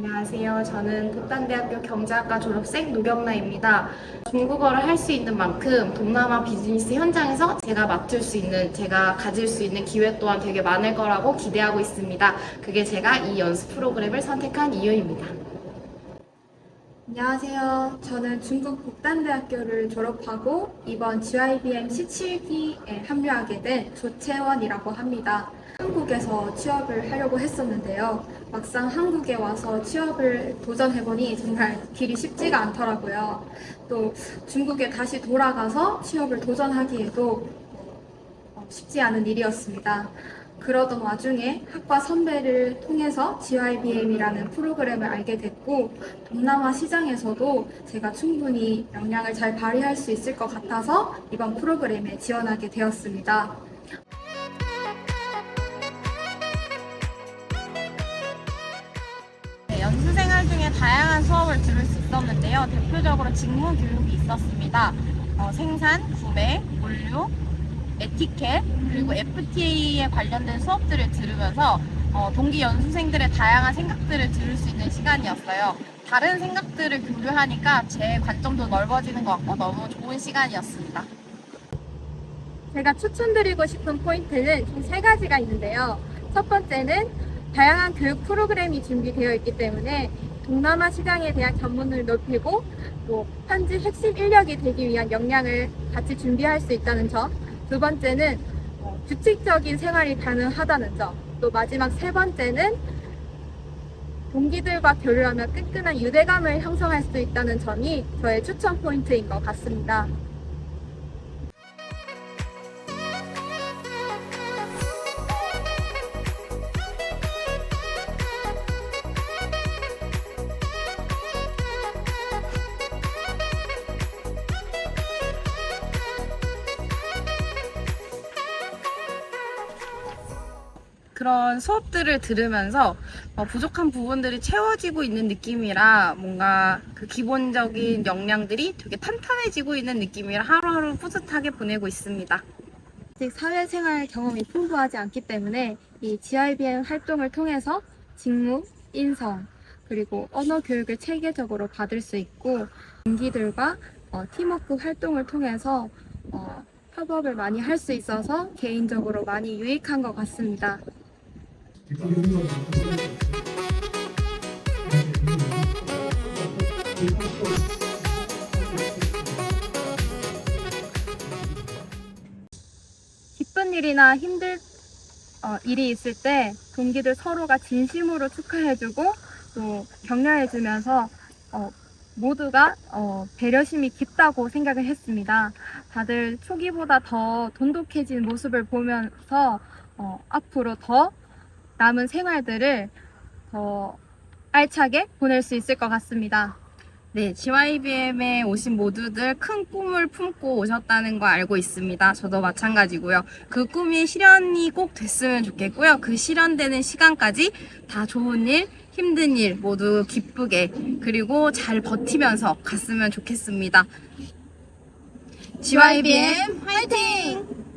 안녕하세요. 저는 독단대학교 경제학과 졸업생 노경나입니다. 중국어를 할 수 있는 만큼 동남아 비즈니스 현장에서 제가 맡을 수 있는, 제가 가질 수 있는 기회 또한 되게 많을 거라고 기대하고 있습니다. 그게 제가 이 연수 프로그램을 선택한 이유입니다. 안녕하세요. 저는 중국 북단대학교를 졸업하고 이번 GIBM 17기에 합류하게 된 조채원이라고 합니다. 한국에서 취업을 하려고 했었는데요. 막상 한국에 와서 취업을 도전해보니 정말 길이 쉽지가 않더라고요. 또 중국에 다시 돌아가서 취업을 도전하기에도 어, 쉽지 않은 일이었습니다. 그러던 와중에 학과 선배를 통해서 GYBM이라는 프로그램을 알게 됐고 동남아 시장에서도 제가 충분히 역량을 잘 발휘할 수 있을 것 같아서 이번 프로그램에 지원하게 되었습니다. 네, 연수생활 중에 다양한 수업을 들을 수 있었는데요. 대표적으로 직무 교육이 있었습니다. 어, 생산, 구매, 물류, 에티켓, 그리고 FTA에 관련된 수업들을 들으면서 어, 동기 연수생들의 다양한 생각들을 들을 수 있는 시간이었어요. 다른 생각들을 교류하니까 제 관점도 넓어지는 것 같고 너무 좋은 시간이었습니다. 제가 추천드리고 싶은 포인트는 총 세 가지가 있는데요. 첫 번째는 다양한 교육 프로그램이 준비되어 있기 때문에 동남아 시장에 대한 견문을 높이고 또 현지 핵심 인력이 되기 위한 역량을 같이 준비할 수 있다는 점. 두 번째는 어, 규칙적인 생활이 가능하다는 점. 또 마지막 세 번째는 동기들과 교류하며 끈끈한 유대감을 형성할 수 있다는 점이 저의 추천 포인트인 것 같습니다. 그런 수업들을 들으면서 어, 부족한 부분들이 채워지고 있는 느낌이라 뭔가 그 기본적인 역량들이 되게 탄탄해지고 있는 느낌이라 하루하루 뿌듯하게 보내고 있습니다. 아직 사회생활 경험이 풍부하지 않기 때문에 이 GIBM 활동을 통해서 직무, 인성, 그리고 언어 교육을 체계적으로 받을 수 있고 동기들과 어, 팀워크 활동을 통해서 어, 협업을 많이 할 수 있어서 개인적으로 많이 유익한 것 같습니다. 기쁜 일이나 힘들 어, 일이 있을 때 동기들 서로가 진심으로 축하해주고 또 격려해주면서 어, 모두가 어, 배려심이 깊다고 생각을 했습니다. 다들 초기보다 더 돈독해진 모습을 보면서 어, 앞으로 더 남은 생활들을 더 알차게 보낼 수 있을 것 같습니다. 네, GYBM에 오신 모두들 큰 꿈을 품고 오셨다는 거 알고 있습니다. 저도 마찬가지고요. 그 꿈이 실현이 꼭 됐으면 좋겠고요. 그 실현되는 시간까지 다 좋은 일, 힘든 일 모두 기쁘게 그리고 잘 버티면서 갔으면 좋겠습니다. GYBM 화이팅!